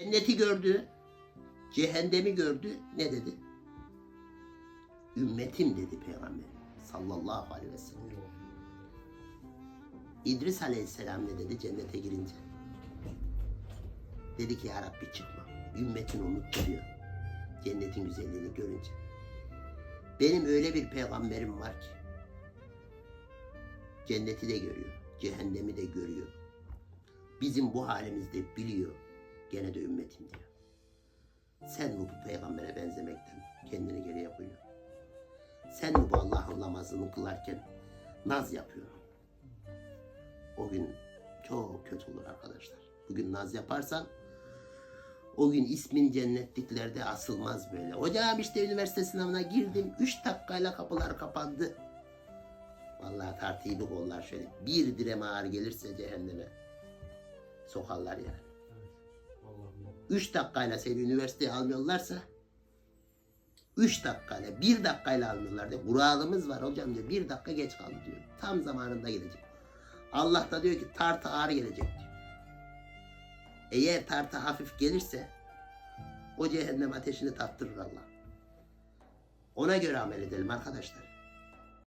Cenneti gördü, cehennemi gördü. Ne dedi? Ümmetim dedi Peygamber sallallahu aleyhi ve sellem. İdris aleyhisselam ne dedi cennete girince? Dedi ki ya Rabbi çıkma. Ümmetin umut görüyor. Cennetin güzelliğini görünce. Benim öyle bir peygamberim var ki. Cenneti de görüyor. Cehennemi de görüyor. Bizim bu halimizde biliyor. Gene de ümmetim diyor. Sen mi bu peygambere benzemekten kendini geriye koyuyor? Sen mi bu Allah'ın namazını kılarken naz yapıyorsun? O gün çok kötü olur arkadaşlar. Bugün naz yaparsan o gün ismin cennetliklerde asılmaz böyle. Hocam işte üniversite sınavına girdim. Üç dakikayla kapılar kapandı. Vallahi tartıyı bu kollar şöyle. Bir direm ağır gelirse cehenneme sokarlar yani. Vallahi Üç dakikayla seni üniversiteye almıyorlarsa üç dakikayla, bir dakikayla almıyorlar diyor. Kuralımız var hocam diyor. Bir dakika geç kaldı diyor. Tam zamanında gelecek. Allah da diyor ki tartı ağır gelecek diyor. Eğer tartı hafif gelirse o cehennem ateşini tattırır Allah. Ona göre amel edelim arkadaşlar.